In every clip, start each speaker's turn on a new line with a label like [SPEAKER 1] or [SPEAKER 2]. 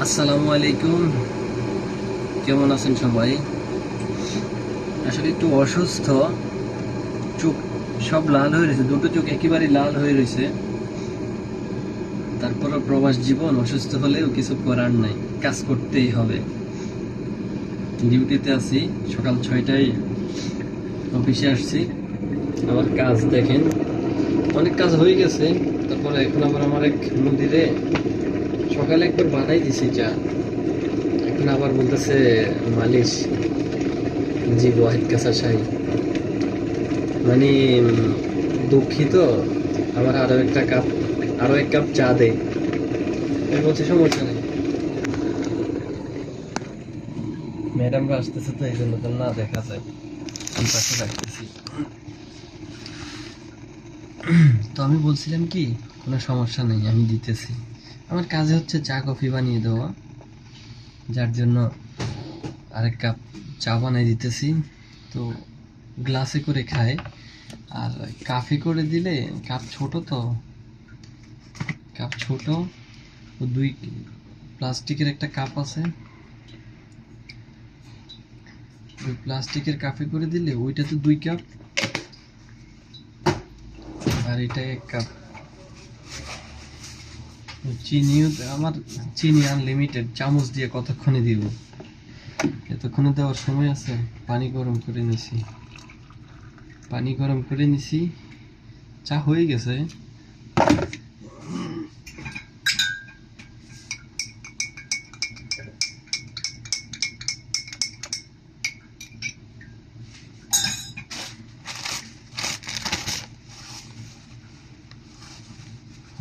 [SPEAKER 1] আসসালামু আলাইকুম। কেমন আছেন সবাই? আসলে একটু অসুস্থ। চোখ সব লাল হয়ে রয়েছে। দুটো চোখ একেবারে লাল হয়ে রয়েছে। তারপরও প্রবাস জীবন, অসুস্থ হলেও কিছু করার নাই। কাজ করতেই হবে। ডিউটিতে আছি। সকাল ছয়টায় অফিসে আসছি। আমার কাজ দেখেন। অনেক কাজ হয়ে গেছে। তারপরে এখন আবার আমার এক নদীরে সকালে একবার বানাই দিছি চা। এখন আবার বলতেছে, মালিশ জি ওয়াহিদ কাসা শাহী। মানে দুঃখিত, আমার আরও একটা কাপ, আরও এক কাপ চা দে। আমি বলছি, সমস্যা নেই। ম্যাডামরা আসতেছে তো, এই জন্য তো না দেখা যায়। পাশে রাখতেছি। তো আমি বলছিলাম কি, কোনো সমস্যা নেই, আমি দিতেছি। আমার কাজে হচ্ছে চা, কফি বানিয়ে দেওয়া, যার জন্য আরেক কাপ চা বানিয়ে দিতেছি। তো গ্লাসে করে খায় আর কাফি করে দিলে কাপ ছোট তো, কাপ ছোট দুই প্লাস্টিকের একটা কাপ আছে। ওই প্লাস্টিকের কাফে করে দিলে ওইটা তো দুই কাপ, আর এটা এক কাপ। চিনিও আমার চিনি আনলিমিটেড চামচ দিয়ে কতক্ষণে দিব? এতক্ষণে দেওয়ার সময় আছে, পানি গরম করে নিছি। পানি গরম করে নিছি, চা হয়ে গেছে।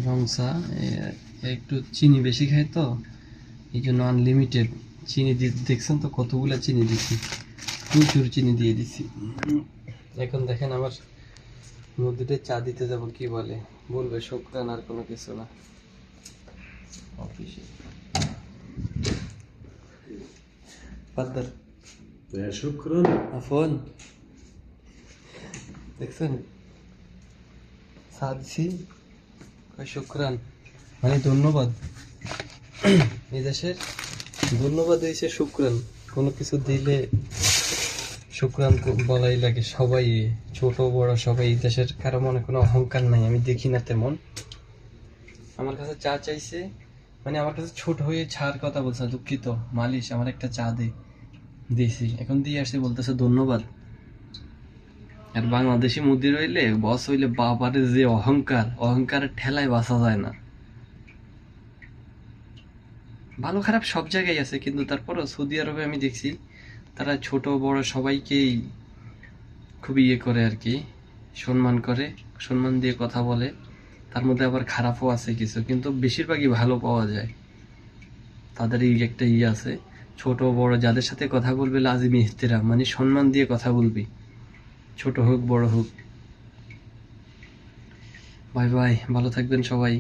[SPEAKER 1] রংসা একটু চিনি বেশি খাই তো এই জন্য আনলিমিটেড চিনি দিয়ে দেখছেন তো কতগুলো চিনি দিচ্ছি প্রচুর চিনি দিয়ে দিছি। এখন দেখেন আবার নদীতে চা দিতে যাব কি বলে বলবে শুক্রান আর কোনো কিছু না। অফিসে হ্যাঁ, দেখছেন? সাদছি শুক্রান। মানে ধন্যবাদ। এই দেশের ধন্যবাদ দিয়েছে শুক্রান। কোনো কিছু দিলে শুক্রান বলাই লাগে। সবাই ছোট, বড়, সবাই এই দেশের কারও মনে কোনো অহংকার নাই। আমি দেখি না তেমন। আমার কাছে চা চাইছে। মানে আমার কাছে ছোট হয়ে ছাড় কথা বলছে, দুঃখিত। মালিশ, আমার একটা চা দে। দিয়েছি। এখন দিয়ে আসছি বলতেছে ধন্যবাদ। আর বাংলাদেশি মুদি রইলে বস হইলে বাবারে যে অহংকার অহংকারের ঠেলায় বাঁচা যায় না। ভালো খারাপ সব জায়গায় আছে, কিন্তু তারপরও সৌদি আরবে আমি দেখছি, তারা ছোট, বড় সবাইকেই খুব ইয়ে করে আর কি, সম্মান করে, সম্মান দিয়ে কথা বলে। তার মধ্যে আবার খারাপও আছে কিছু, কিন্তু বেশিরভাগই ভালো পাওয়া যায়। তাদের এই একটা ইয়ে আছে, ছোট, বড়, যাদের সাথে কথা বলবে লাজিমি, ইহতেরাম মানে সম্মান দিয়ে কথা বলবি। ছোট হোক বড় হোক। বাই বাই ভালো থাকবেন সবাই।